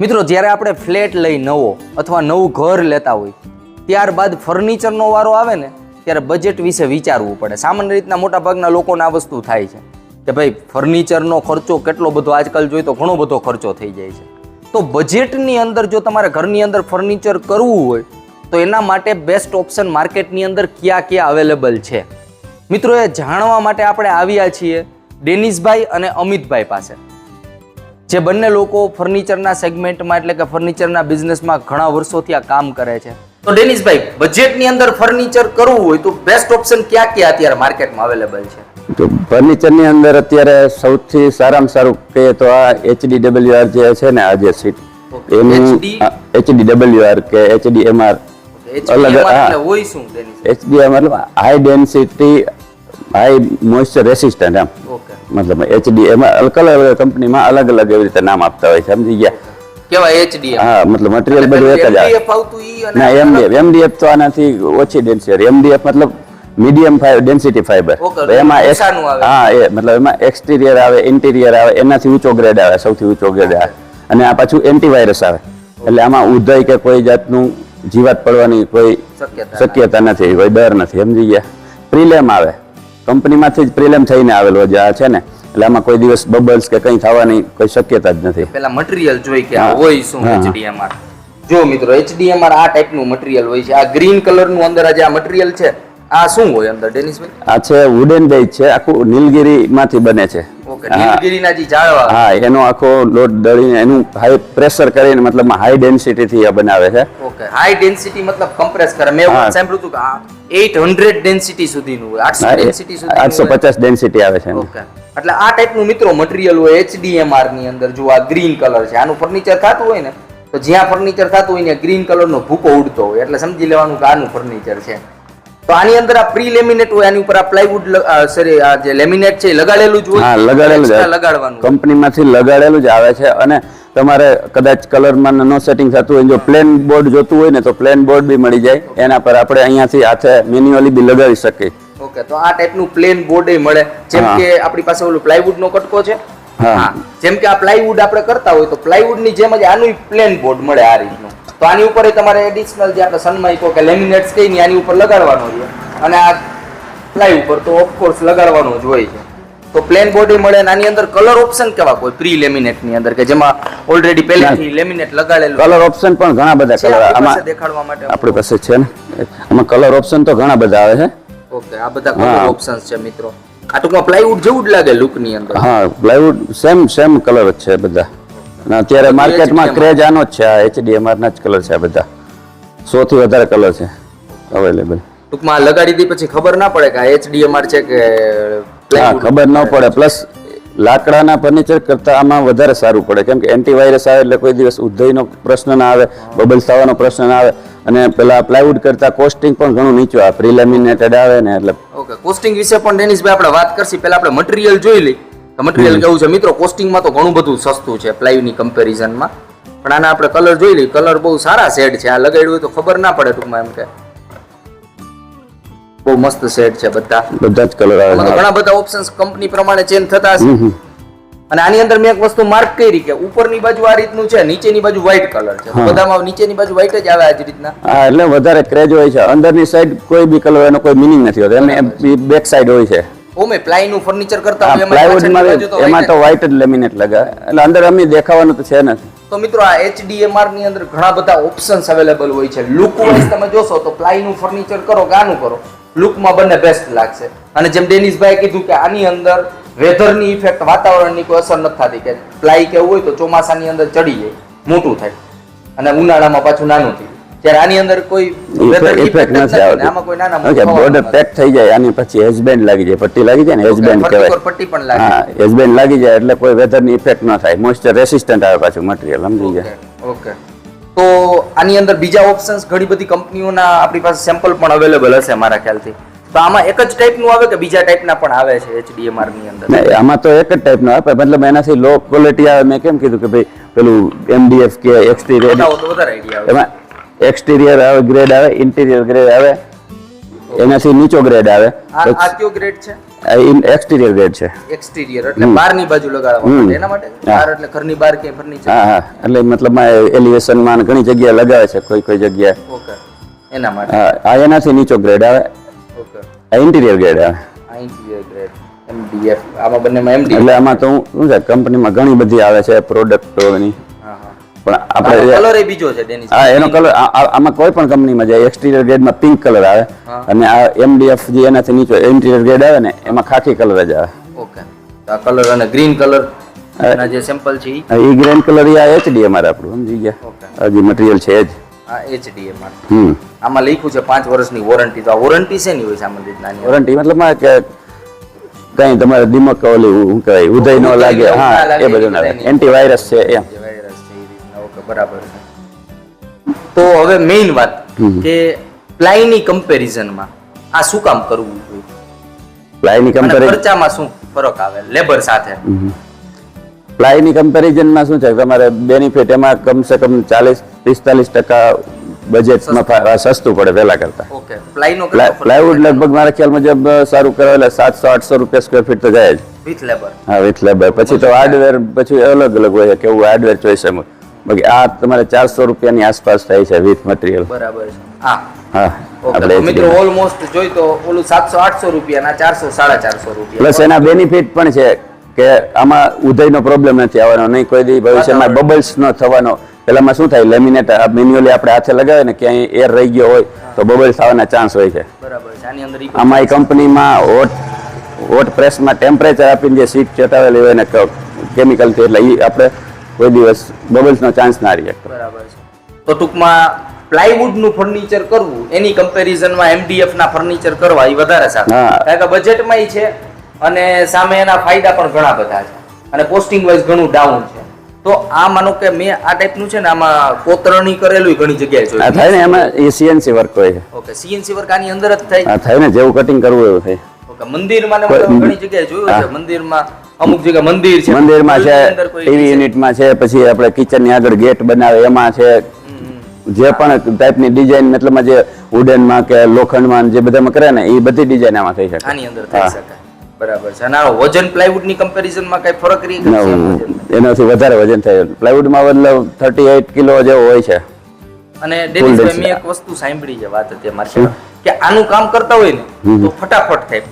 મિત્રો, જ્યારે આપણે ફ્લેટ લઈ નવો અથવા નવું ઘર લેતા હોય, ત્યારબાદ ફર્નિચરનો વારો આવે ને, ત્યારે બજેટ વિશે વિચારવું પડે. સામાન્ય રીતના મોટા ભાગના લોકોને આ વસ્તુ થાય છે કે ભાઈ, ફર્નિચરનો ખર્ચો કેટલો બધો આજકાલ જોઈએ તો ઘણો બધો ખર્ચો થઈ જાય છે. તો બજેટની અંદર જો તમારે ઘરની અંદર ફર્નિચર કરવું હોય, તો એના માટે બેસ્ટ ઓપ્શન માર્કેટની અંદર ક્યાં ક્યાં અવેલેબલ છે? મિત્રો, એ જાણવા માટે આપણે આવ્યા છીએ ડેનિસભાઈ અને અમિતભાઈ પાસે. જે બંને લોકો ફર્નિચરના સેગમેન્ટમાં એટલે કે ફર્નિચરના બિઝનેસમાં ઘણા વર્ષોથી આ કામ કરે છે. તો ડેનિસભાઈ બજેટની અંદર ફર્નિચર કરવું હોય તો બેસ્ટ ઓપ્શન ક્યાં ક્યાં અત્યારે માર્કેટમાં અવેલેબલ છે? તો ફર્નિચરની અંદર અત્યારે સૌથી સારામાં સારું કહીએ તો આ એચડી ડબલ્યુઆર જે છે ને આ જે સીટ એનું HD? એચડી ડબલ્યુ આર કે એચડી એમઆર અલગ, હોય શું ડેનિસ? એચડી મતલબ high density high moisture resistant એમ. મતલબ એચડી એમાં અલગ કંપનીમાં અલગ અલગ એવી રીતે નામ આપતા હોય છે સમજી ગયા? કેવાય HDM હા મતલબ મટીરિયલ બધું એક જ આવે. ના એમડીએફ એમડીએફ તો આનાથી ઓછી ડેન્સિટી એમડીએફ મતલબ મીડિયમ ફાઈબર ડેન્સિટી ફાઈબર એમાં. હા એ મતલબ એમાં એક્સટીરિયર આવે ઇન્ટિરિયર આવે એનાથી ઊંચો ગ્રેડ આવે સૌથી ઊંચો ગ્રેડ આવે. અને આ પાછું એન્ટીવાયરસ આવે. એટલે આમાં ઉધય કે કોઈ જાતનું જીવાત પડવાની કોઈ શક્યતા શક્યતા નથી કોઈ ડર નથી સમજી ગયા? પ્રિલેમ આવે. કંપનીમાંથી જ પ્રિલેમ થઈને આવેલો જે આ છે ને એટલે આમાં કોઈ દિવસ બબલ્સ કે કંઈ થવાની કોઈ શક્યતા જ નથી. પેલા મટીરિયલ જોઈ કે આ હોય શું એચડીએમઆર જો મિત્રો એચડીએમઆર આ ટાઈપનું મટીરિયલ હોય છે. આ ગ્રીન કલરનું અંદર જે આ મટીરિયલ છે. આ શું હોય અંદર ડેનિસભાઈ આ છે વુડન બેઝ છે આખું નીલગીરીમાંથી બને છે. નીલગિરીના જે ઝાડવા. હા એનો આખો લોટ દળીને એનું હાઈ પ્રેશર કરીને મતલબ હાઈ ડેન્સિટી થી બનાવે છે. ઓકે હાઈ ડેન્સિટી મતલબ કમ્પ્રેસ કરે. મેં એવું સાંભળ્યું હતું કે આ 800 ડેન્સિટી સુધીનું હોય 800 ડેન્સિટી સુધી આઠસો પચાસ ડેન્સિટી આવે છે ઓકે એટલે આ ટાઈપનું મિત્રો મટીરિયલ હોય HDMR ની અંદર જો આ ગ્રીન કલર છે. આનું ફર્નિચર થતું હોય ને તો જ્યાં ફર્નિચર થતું હોય ને ગ્રીન કલરનો ભૂકો ઉડતો હોય. એટલે સમજી લેવાનું કે આનું ફર્નિચર છે. તો આની અંદર આ પ્રી લેમિનેટ હોય આની ઉપર આ પ્લાયવુડ સોરી આ જે લેમિનેટ છે એ લગાડેલું જ હોય? હા લગાડેલું છે લગાડવાનું. કંપનીમાંથી લગાડેલું જ આવે છે અને તમારે કદાચ કલરમાં નો સેટિંગ થતું હોય જો પ્લેન બોર્ડ જોતું હોય ને તો પ્લેન બોર્ડ બી મળી જાય. એના પર આપણે અહીંયાથી હાથે મેન્યુઅલી બી લગાવી શકીએ. ઓકે તો આ ટાઈપનું પ્લેન બોર્ડ મળે. જેમ કે આપણી પાસે ઓલું પ્લાયવુડ નો કટકો છે. હા. હા. જેમ કે આ પ્લાયવુડ આપણે કરતા હોય તો પ્લાયવુડની જેમ જ આનું પ્લેન બોર્ડ મળે આ રીતનું. તો આની ઉપર તમારે એડિશનલ જે આપણે સનમાઇકો કે લેમિનેટ્સ કઈ ની આની ઉપર લગાડવાનો છે. અને આ પ્લાય ઉપર તો ઓફકોર્સ લગાડવાનું જ હોય છે. તો પ્લેન બોડી મળે અને આની અંદર કલર ઓપ્શન કેવા કોઈ? પ્રી લેમિનેટની અંદર કે જેમાં ઓલરેડી પહેલેથી લેમિનેટ લગાડેલું કલર ઓપ્શન પણ ઘણા બધા છે આમાં દેખાડવા માટે આપણી પાસે છે ને? આમાં કલર ઓપ્શન તો ઘણા બધા આવે છે. ઓકે આ બધા કલર ઓપ્શન્સ છે મિત્રો. આ ટૂંકમાં પ્લાયવુડ જેવું જ લાગે લુકની અંદર. હા પ્લાયવુડ સેમ સેમ કલર જ છે બધા. અને અત્યારે માર્કેટમાં. ક્રેજ આનો જ છે આ એચડીએમઆર ના જ કલર છે આ બધા. સો થી વધારે કલર છે અવેલેબલ ટૂંકમાં લગાડી દી પછી ખબર ના પડે કે આ એચડીએમઆર છે કે હા ખબર ન પડે. પ્લસ લાકડાના ફર્નિચર કરતાં આમાં વધારે સારું પડે. કેમ કે એન્ટીવાયરસ આવે એટલે કોઈ દિવસ ઉધઈનો પ્રશ્ન ના આવે બબલ્સ થવાનો પ્રશ્ન ના આવે. અને પેલા પ્લાયવુડ કરતા કોસ્ટિંગ પણ ઘણું નીચું આવે. પ્રિલેમિનેટેડ આવે ને એટલે ઓકે કોસ્ટિંગ વિશે પણ ડેનિસભાઈ આપણે વાત કરશી. પહેલા આપણે મટીરિયલ જોઈ લઈ તો મટીરિયલ કેવું છે? મિત્રો કોસ્ટિંગમાં તો ઘણું બધું સસ્તું છે પ્લાયની કમ્પેરિઝનમાં પણ આના આપણે કલર જોઈ લઈએ. કલર બહુ સારા શેડ છે. આ લગાડ્યું હોય તો ખબર ના પડે ટૂંકમાં એમ કે. બહુ મસ્ત શેડ છે બધા. બધા જ કલર આવે. છે ઘણા બધા ઓપ્શન્સ કંપની પ્રમાણે ચેન્જ થતા હશે. હમ. અને આની અંદર મેં એક વસ્તુ માર્ક કરી કે ઉપરની બાજુ આ રીતનું છે નીચેની બાજુ વ્હાઈટ કલર છે. બધામાં નીચેની બાજુ વ્હાઈટ જ આવે આ જ રીતના. હા એટલે વધારે ક્રેજ હોય છે. અંદરની સાઈડ કોઈ બી કલર એનો કોઈ મિનિંગ નથી હોતો. એમ બેક સાઈડ હોય છે. ઓમે પ્લાયનું ફર્નિચર કરતા હોય તો એમાં તો વ્હાઈટ જ લેમિનેટ લગાવે. એટલે અંદર અમે દેખાવાનું તો છે નથી. તો મિત્રો આ HDMR ની અંદર ઘણા બધા ઓપ્શન્સ અવેલેબલ હોય છે. લુક વાઇઝ તમે જોશો તો પ્લાયનું ફર્નિચર કરો કે આનું કરો લુકમાં બંને બેસ્ટ લાગશે. અને જેમ ડેનિસભાઈ કીધું કે આની અંદર વેધરની ઇફેક્ટ વાતાવરણની કોઈ અસર નથી થતી કે પ્લાય કેવું હોય તો ચોમાસાની અંદર ચડી જાય મોટું થાય. અને ઉનાળામાં પાછું નાનું થઈ જાય ત્યારે આની અંદર કોઈ ઇફેક્ટ નથી આવતી. આમાં કોઈ નાના ઓકે બોર્ડર પેક થઈ જાય આની પછી હેઝબેન્ડ લાગી જાય પટ્ટી લાગી જાય ને હેઝબેન્ડ કહેવાય. પટ્ટી પણ લાગે હા હેઝબેન્ડ લાગી જાય એટલે કોઈ વેધરની ઇફેક્ટ ન થાય. મોઇસ્ચર રેસિસ્ટન્ટ આવે પાછું મટીરિયલ સમજી ગયા? ઓકે તો આની અંદર બીજા ઓપ્શન્સ ઘણી બધી કંપનીઓના આપણી પાસે સેમ્પલ પણ અવેલેબલ હશે મારા ખ્યાલથી. તો આમાં એક જ ટાઈપનું આવે કે બીજા ટાઈપના પણ આવે છે HDMR ની અંદર? નહીં, આમાં તો એક જ ટાઈપનો આવે મતલબ એનાથી લો ક્વોલિટી આવે. મેં કેમ કીધું કે ભાઈ પેલું એમડીએફ કે બતાવો વધારે આઈડિયા આવે. એમાં એક્સટીરિયર આવે ગ્રેડ આવે ઇન્ટિરિયર ગ્રેડ આવે. એનાથી નીચો ગ્રેડ આવે. આ કયો ગ્રેડ છે? એક્સટિરિયર ગ્રેડ છે. એક્સટીરિયર એટલે બહારની બાજુ લગાડવા માટે એના માટે? બહાર એટલે ઘરની બહાર કે ફર્નિચર હા હા. એટલે મતલબમાં એલિવેશનમાં ઘણી જગ્યાએ લગાવે છે કોઈ કોઈ જગ્યાએ. ઓકે. એના માટે? હા આ એનાથી નીચો ગ્રેડ આવે. ઓકે. આ ઇન્ટિરિયર ગ્રેડ આવે. આ ઇન્ટિરિયર ગ્રેડ એમડીએફ આમાં બંનેમાં એમડી એટલે આમાં તો શું છે કંપનીમાં ઘણી બધી આવે છે પ્રોડક્ટોની પણ આપણે કલર એ બીજો છે ડેનિસ હા એનો કલર આમાં કોઈ પણ કંપનીમાં જાય એક્સટીરિયર ગ્રેડમાં પિંક કલર આવે. અને આ એમડીએફ જે એનાથી નીચે ઇન્ટિરિયર ગ્રેડ આવે ને એમાં ખાખી કલર જ આવે. ઓકે. આ કલર અને ગ્રીન કલર એના જે સેમ્પલ છે એ ગ્રેન કલર એ આ એચડી અમારે આપણું સમજી ગયા? હજી મટીરિયલ છે જ. આ એચડીએમ હમ. આમાં લખ્યું છે પાંચ વર્ષની વોરંટી તો આ વોરંટી છે નહીં હોય સામાન્ય રીતના વોરંટી મતલબમાં કે કઈ તમારે દિમક ઓલી શું કહેવાય ઉદય ન લાગે. હા એ બધું ના એન્ટીવાયરસ છે એમ. બરાબર છે. તો હવે મેઇન વાત કે પ્લાયની કમ્પેરિઝનમાં આ શું કામ કરવું જોઈએ? પ્લાયની કમ્પેરિઝન ખર્ચામાં શું ફરક આવે? લેબર સાથે. પ્લાયની કમ્પેરિઝનમાં શું છે? તમારે બેનિફિટ એમાં કમસે કમ ચાલીસ પિસ્તાલીસ ટકા બજેટમાં સસ્તું. પડે પહેલા કરતા. ઓકે. પ્લાયવુડ લગભગ મારા ખ્યાલ મુજબ સારું કરવા એટલે સાતસો આઠસો રૂપિયા સ્ક્વેર ફીટ તો જાય જ. વિથ લેબર હા વિથ લેબર પછી તો હાર્ડવેર પછી અલગ અલગ હોય કેવું હાર્ડવેર ચોઈસ એમ બાકી આ તમારે ચારસો રૂપિયાની આસપાસ થાય છે વિથ મટીરિયલ બરાબર છે. હા. હા આપણે મિત્રો ઓલમોસ્ટ જોઈ તો ઓલું સાતસો આઠસો રૂપિયા ચારસો સાડા ચારસો રૂપિયા. પ્લસ એના બેનિફિટ પણ છે કે આમાં ઉદયનો પ્રોબ્લેમ નથી આવવાનો નહીં કોઈ દી ભવિષ્યમાં બબલ્સ ન થવાનો. પેલામાં શું થાય લેમિનેટ મેન્યુઅલી આપણે હાથે લગાવે ને ક્યાંય એર રહી ગયો હોય તો બબલ્સ થવાના ચાન્સ હોય છે. બરાબર આમાં એ કંપનીમાં હોટ હોટ પ્રેસમાં ટેમ્પરેચર આપીને જે સીટ ચટાવેલી હોય ને કેમિકલથી એટલે એ આપણે કોઈ દિવસ બબલ્સનો ચાન્સ ના રહે. બરાબર છે. તો ટૂંકમાં પ્લાયવુડનું ફર્નિચર કરવું એની કમ્પેરિઝનમાં એમડીએફના ફર્નિચર કરવા એ વધારે સારું. કારણ કે બજેટમાં છે અને સામે એના ફાયદા પણ ઘણા બધા છે. અને પોસ્ટિંગ વાઇઝ ઘણું ડાઉન છે. તો આ માનો કે મેં આ ટાઈપનું છે ને આમાં કોતરણી કરેલું ઘણી જગ્યાએ જોયું. થાય ને એમાં એ સીએનસી વર્ક હોય છે. ઓકે સીએનસી વર્ક આની અંદર જ થાય? થાય ને જેવું કટિંગ કરવું એવું થાય. ઓકે મંદિરમાં ઘણી જગ્યાએ જોયું છે મંદિરમાં અમુક જગ્યા મંદિર છે. મંદિરમાં છે ટીવી યુનિટમાં છે પછી આપણે કિચનની આગળ ગેટ બનાવે એમાં છે. જે પણ ટાઈપની ડિઝાઇન મતલબ જે વુડનમાં કે લોખંડમાં જે બધામાં કરે ને એ બધી ડિઝાઇન આમાં થઈ શકે. આની અંદર થઈ શકે. બરાબર છે. અને વજન પ્લાયવુડની કમ્પેરિઝનમાં કઈ ફરક રહી? એનાથી વધારે વજન થાય. પ્લાયવુડમાં મતલબ થર્ટી એઇટ કિલો જેવો હોય છે. અને મેં એક વસ્તુ સાંભળી છે વાત હતી કે આનું કામ કરતા હોય ને તો ફટાફટ થાય.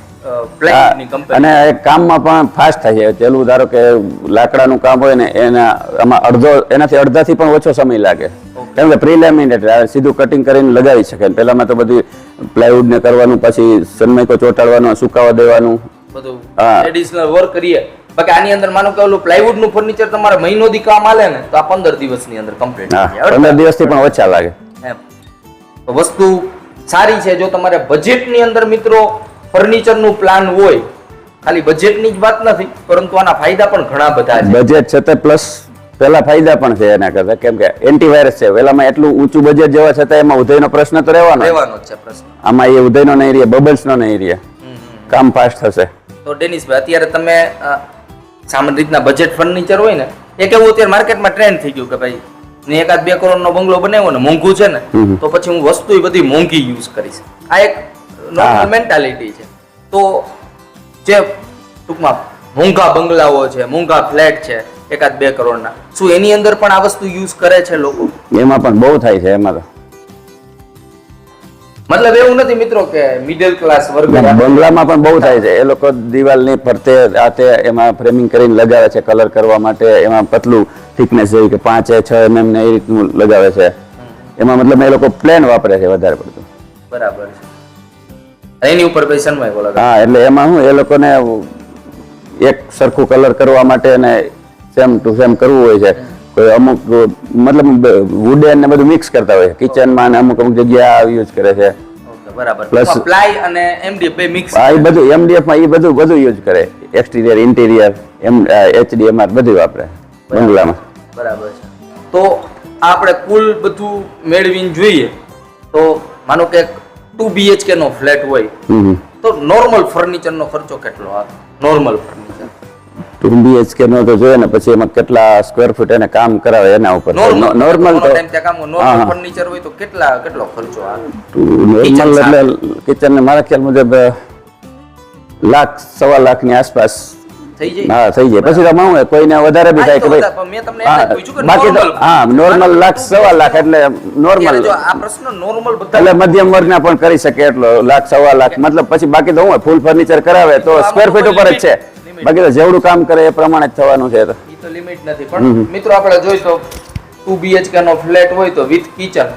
અને કામમાં પણ ફાસ્ટ થાય છે. પેલું ધારો કે લાકડાનું કામ હોય ને એના આમાં અડધો એનાથી અડધાથી પણ ઓછો સમય લાગે. કેમ કે પ્રિલેમિનેટ સીધું કટિંગ કરીને લગાવી શકે. પહેલામાં તો બધી પ્લાયવુડ ને કરવાનું પછી સનમાઈકો ચોટાડવાનું સુકાવા દેવાનું. બધું. એડિશનલ વર્ક કરીએ. બાકી આની અંદર માનો કે ઓલું પ્લાયવુડનું ફર્નિચર તમારે મહિનો દી કામ આલે ને તો આ પંદર દિવસની અંદર કમ્પ્લીટ પંદર દિવસથી પણ ઓછા લાગે. વસ્તુ સારી છે. જો તમારે બજેટની અંદર મિત્રો ફર્નિચરનું પ્લાન હોય ખાલી બજેટની જ વાત નથી પરંતુ આના ફાયદા પણ ઘણા બધા છે. બજેટ છતાં પ્લસ પેલા ફાયદા પણ છે એના કરતા કેમ કે એન્ટીવાયરસ છે પેલામાં એટલું ઊંચું બજેટ જેવા છતાં એમાં ઉદયનો પ્રશ્ન તો રહેવાનો રહેવાનો જ છે પ્રશ્ન. આમાં એ ઉદયનો નહીં રહે બબલ્સનો નહીં રહે. કામ ફાસ્ટ થશે. તો ડેનિસભાઈ અત્યારે તમે સામાન્ય રીતના બજેટ ફર્નિચર હોય ને એક કેવું અત્યારે માર્કેટમાં ટ્રેન્ડ થઈ ગયું કે ભાઈ ને એકાદ બે કરોડનો બંગલો બનાવ્યો ને મોંઘું છે ને તો પછી હું વસ્તુ બધી મોંઘી યુઝ કરીશ. આ એક નોર્મલ મેન્ટાલિટી છે. તો જે ટૂંકમાં મોંઘા બંગલાઓ છે મોંઘા ફ્લેટ છે એકાદ બે કરોડના શું એની અંદર પણ આ વસ્તુ યુઝ કરે છે લોકો? એમાં પણ બહુ થાય છે એમાં તો. મતલબ એવું નથી મિત્રો કે મિડલ ક્લાસ વર્ગ બંગલામાં પણ બહુ થાય છે. એ લોકો દિવાલની ફરતે આ તે એમાં ફ્રેમિંગ કરીને લગાવે છે કલર કરવા માટે એમાં પતલું થિકનેસ જેવી કે પાંચ છ એમએમ ને એ રીતનું લગાવે છે. એમાં મતલબ એ લોકો પ્લેન વાપરે છે વધારે પડતું. બરાબર છે. એની ઉપર ભાઈ સન્માય બોલો હા એટલે એમાં હું એ લોકોને એક સરખું કલર કરવા માટે અને સેમ ટુ સેમ કરવું હોય છે. કોઈ અમુક મતલબ વુડન ને બધું મિક્સ કરતા હોય કિચનમાં ને અમુક અમુક જગ્યા યુઝ કરે છે. બરાબર. પ્લસ પ્લાય અને એમડી બે મિક્સ હા બધું એમડીએફમાં એ બધું બધું યુઝ કરે. એક્સટીરિયર ઇન્ટિરિયર એમ એચડીએમઆર બધું વાપરે બંગલામાં. બરાબર છે. તો આપણે કુલ બધું મેળવીને જોઈએ. તો માનો કે ટુ બીએચકે નો ફ્લેટ હોય તો નોર્મલ ફર્નિચર નો ખર્ચો કેટલો આવે? નોર્મલ ફર્નિચર ટુ બીએચકે નો તો જોઈએ ને પછી એમાં કેટલા સ્ક્વેર ફૂટ એને કામ કરાવે એના ઉપર. નોર્મલ તો નોર્મલ ફર્નિચર હોય તો કેટલા કેટલો ખર્ચો આવે? નોર્મલ એટલે કિચન ને મારા ખ્યાલ મુજબ લાખ સવા લાખની આસપાસ હા થઈ જાય. પછી તો હું કોઈને વધારે બી થાય કે ભાઈ મેં તમને એટલે હા, પૂછ્યું કે બાકી તો હા નોર્મલ લાખ સવા લાખ એટલે નોર્મલ એટલે મધ્યમ વર્ગના પણ કરી શકે એટલો લાખ સવા લાખ મતલબ પછી બાકી તો હું ફૂલ ફર્નિચર કરાવે તો સ્ક્વેર ફીટ ઉપર જ છે. બાકી તો જેવડું કામ કરે એ પ્રમાણે જ થવાનું છે તો. લિમિટ નથી. પણ મિત્રો આપણે જોઈશો. ટુ બીએચકે નો ફ્લેટ હોય તો વિથ કિચન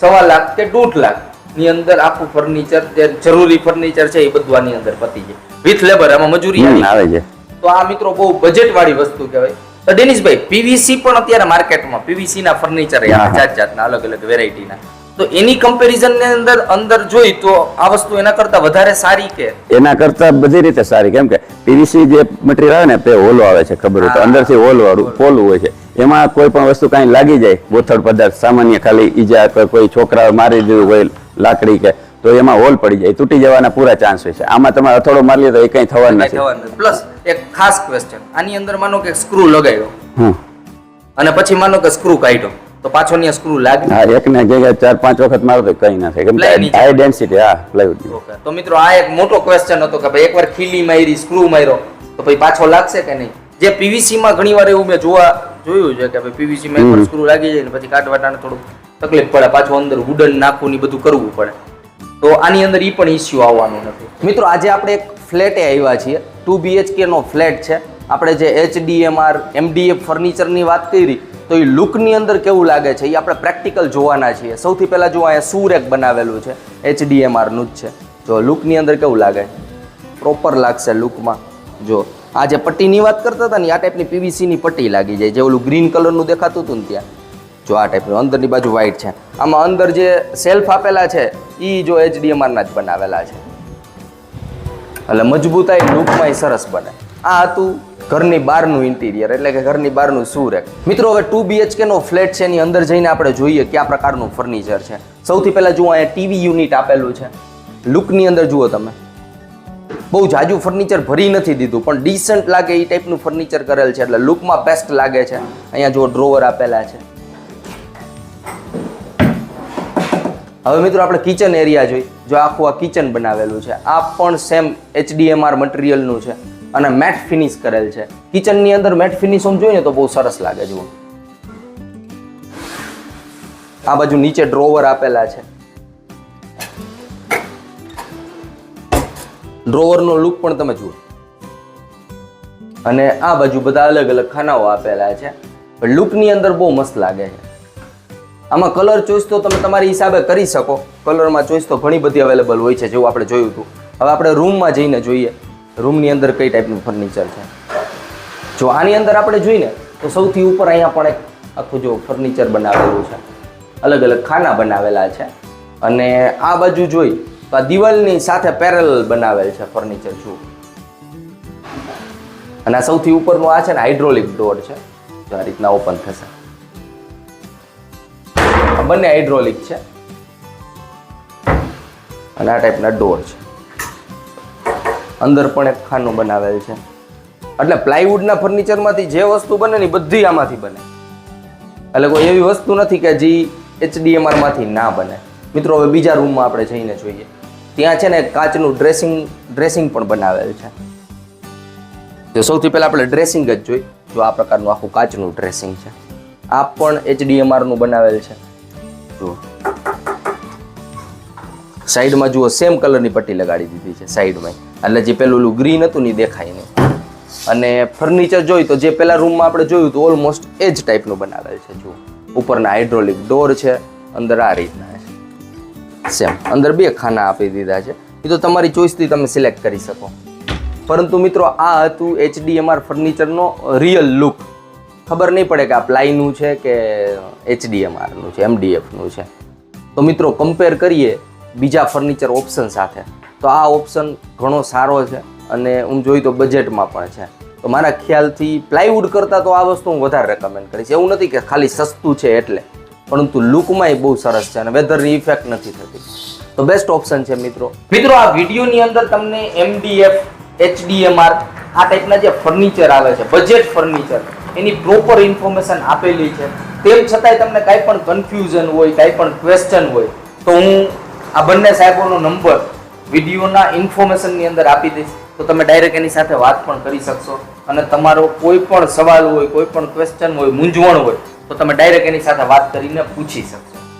સવા લાખ કે દોઢ લાખની અંદર આખું ફર્નિચર જે જરૂરી ફર્નિચર છે એ બધું આની અંદર પતી જાય. વિથ લેબર આમાં મજૂરી આવે છે. તો આ મિત્રો બહુ બજેટ વાળી વસ્તુ કહેવાય. તો ડેનિશભાઈ પીવીસી પણ અત્યારે માર્કેટમાં પીવીસી ના ફર્નિચર. જાત જાતના અલગ અલગ વેરાયટીના તો એની કમ્પેરિઝનની અંદર અંદર જોઈ તો આ વસ્તુ એના કરતા વધારે સારી કે? એના કરતા બધી રીતે સારી. કેમ કે પીવીસી જે મટીરિયલ આવે ને તે હોલો આવે છે ખબર હોય તો. અંદરથી હોલ વાળું પોલું હોય છે. એમાં કોઈ પણ વસ્તુ કાંઈ લાગી જાય બોથડ પદાર્થ સામાન્ય ખાલી ઈજા કે કોઈ છોકરા મારી દીધું હોય લાકડી કે તો એમાં હોલ પડી જાય તૂટી જવાના પૂરા ચાન્સ હોય છે. આમાં તમે અથડો મારી લે તો એ કંઈ થવાનું નથી. પ્લસ એક ખાસ ક્વેશ્ચન આની અંદર માનો કે સ્ક્રૂ લગાવ્યો. અને પછી માનો કે સ્ક્રૂ કાઢ્યો. તો પાછો ની સ્ક્રૂ લાગે હા એક ને જગ્યાએ ચાર પાંચ વખત મારો તો કઈ ના થાય. હાઈ ડેન્સિટી હા પ્લાયવુડ ઓકે તો મિત્રો આ એક મોટો ક્વેશ્ચન હતો કે ભાઈ એકવાર ખીલી મારી સ્ક્રૂ માર્યો. તો પછી પાછો લાગશે કે નહીં? જે પીવીસી માં ઘણી વાર એવું મેં જોવા જોયું છે કે ભાઈ પીવીસી માં એકવાર સ્ક્રૂ લાગી જાય ને પછી કાટવાટાને થોડું તકલીફ પડે. પાછું અંદર વુડન નાખવું ને બધું કરવું પડે. તો આની અંદર એ પણ ઇસ્યુ આવવાનું નથી. મિત્રો આજે આપણે એક ફ્લેટે આવ્યા છીએ. ટુ બીએચકેનો ફ્લેટ છે. આપણે જે એચડીએમઆર એમડીએફ ફર્નિચરની વાત કરી, તો એ લુકની અંદર કેવું લાગે છે? એ આપણે પ્રેક્ટિકલ જોવાના છીએ. સૌથી પહેલાં જો અહીંયા સુરેક બનાવેલું છે એચડીએમઆરનું જ છે. જો લુકની અંદર કેવું લાગે? પ્રોપર લાગશે લુકમાં. જો, આ જે પટ્ટીની વાત કરતા હતા ને, આ ટાઈપની પીવીસીની પટ્ટી લાગી જાય. જે ઓલું ગ્રીન કલરનું દેખાતું હતું ને ત્યાં. જો આ ટાઈપનું અંદરની બાજુ વ્હાઇટ છે. આમાં અંદર જે સેલ્ફ આપેલા છે એ જો એચડીએમઆરના જ બનાવેલા છે. એટલે મજબૂતાઈ લુકમાં સરસ બને. આ હતું ઘરની બહારનું ઇન્ટિરિયર, એટલે કે ઘરની બહારનું સુરેખ મિત્રો, હવે ટુ બીએચકે નો ફ્લેટ છે, એની અંદર જઈને આપણે જોઈએ કયા પ્રકારનું ફર્નિચર છે. સૌથી પહેલા જુઓ, અહીંયા ટીવી યુનિટ આપેલું છે. લુકની અંદર જુઓ તમે. બહુ જાજુ ફર્નિચર ભરી નથી દીધું, પણ ડિસન્ટ લાગે એ ટાઈપનું ફર્નિચર કરેલ છે, એટલે લુકમાં બેસ્ટ લાગે છે. અહીંયા જુઓ ડ્રોવર આપેલા છે. હવે મિત્રો, આપણે કિચન એરિયા જોઈ જો આખું આ કિચન બનાવેલું છે. આ પણ સેમ એચડીએમઆર મટીરિયલનું છે અને મેટ ફિનિશ કરેલ છે. કિચનની અંદર મેટ ફિનિશ આમ જોઈએ તો બહુ સરસ લાગે જુઓ. આ બાજુ નીચે ડ્રોવર આપેલા છે. ડ્રોવરનો લુક પણ તમે જુઓ. અને આ બાજુ બધા અલગ અલગ ખાનાઓ આપેલા છે. લુકની અંદર બહુ મસ્ત લાગે છે. આમાં કલર ચોઈસ તો તમે તમારી હિસાબે કરી શકો. કલરમાં ચોઈસ તો ઘણી બધી અવેલેબલ હોય છે, જેવું આપણે જોયું હતું. હવે આપણે રૂમમાં જઈને જોઈએ. રૂમની અંદર કઈ ટાઈપનું ફર્નિચર છે? જો આની અંદર આપણે જોઈએ તો સૌથી ઉપર અહીંયા પણ એક આખું જો ફર્નિચર બનાવેલું છે. અલગ અલગ ખાના બનાવેલા છે. અને આ બાજુ જોઈ, તો આ દિવાલની સાથે પેરેલ બનાવેલ છે ફર્નિચર જુઓ. અને આ સૌથી ઉપરનું આ છે ને હાઇડ્રોલિક ડોર છે. તો આ રીતના ઓપન થશે. બંને હાઇડ્રોલિક છે. અને આ ટાઈપના ડોર છે. અંદર પણ એક ખાનું બનાવેલ છે. એટલે પ્લાયવુડના ફર્નિચરમાંથી જે વસ્તુ બને ને બધી આમાંથી બને. એટલે કોઈ એવી વસ્તુ નથી કે જે એચડીએમઆરમાંથી ના બને. મિત્રો, હવે બીજા રૂમમાં આપણે જઈને જોઈએ. ત્યાં છે ને કાચનું ડ્રેસિંગ ડ્રેસિંગ પણ બનાવેલ છે. તો સૌથી પહેલાં આપણે ડ્રેસિંગ જ જોઈ જો આ પ્રકારનું આખું કાચનું ડ્રેસિંગ છે. આ પણ એચડીએમઆરનું બનાવેલ છે. જુઓ. સાઈડમાં જુઓ સેમ કલરની પટ્ટી લગાડી દીધી છે સાઈડમાં. એટલે જે પેલું ગ્રીન હતું ને દેખાય નહીં. અને ફર્નિચર જોઈ તો જે પેલા રૂમમાં આપણે જોયું તો ઓલમોસ્ટ એ જ ટાઈપનું બનાવેલ છે, જુઓ. ઉપરના હાઇડ્રોલિક ડોર છે, અંદર આ રીતના છે. સેમ અંદર બે ખાના આપી દીધા છે. એ તો તમારી ચોઈસથી તમે સિલેક્ટ કરી શકો. પરંતુ મિત્રો, આ હતું એચડીએમઆર ફર્નિચરનો રિયલ લુક ખબર નહીં પડે કે આ પ્લાયનું છે કે એચડીએમઆરનું છે, એમડીએફનું છે. તો મિત્રો કમ્પેર કરીએ બીજા ફર્નિચર ઓપ્શન સાથે. તો આ ઓપ્શન ઘણો સારો છે અને હું જોઈ તો બજેટમાં પણ છે. તો મારા ખ્યાલથી પ્લાયવુડ કરતાં તો આ વસ્તુ હું વધારે રેકમેન્ડ કરીશ. એવું નથી કે ખાલી સસ્તું છે એટલે, પરંતુ લુકમાં બહુ સરસ છે અને વેધરની ઇફેક્ટ નથી થતી. તો બેસ્ટ ઓપ્શન છે મિત્રો. મિત્રો, આ વિડીયોની અંદર તમને એમડીએફ, એચડીએમઆર આ ટાઈપના જે ફર્નિચર આવે છે બજેટ ફર્નિચર એની પ્રોપર ઇન્ફોર્મેશન આપેલી છે. તેમ છતાંય તમને કાંઈ પણ કન્ફ્યુઝન હોય, કાંઈ પણ ક્વેશ્ચન હોય, તો હું આ બંને સાહેબોનો નંબર વિડીયોના ઇન્ફોર્મેશનની અંદર આપી દઈશ. તો તમે ડાયરેક્ટ એની સાથે વાત પણ કરી શકશો. અને તમારો કોઈ પણ સવાલ હોય, કોઈ પણ ક્વેશ્ચન હોય, મૂંઝવણ હોય, તો તમે ડાયરેક્ટ એની સાથે વાત કરીને પૂછી શકશો.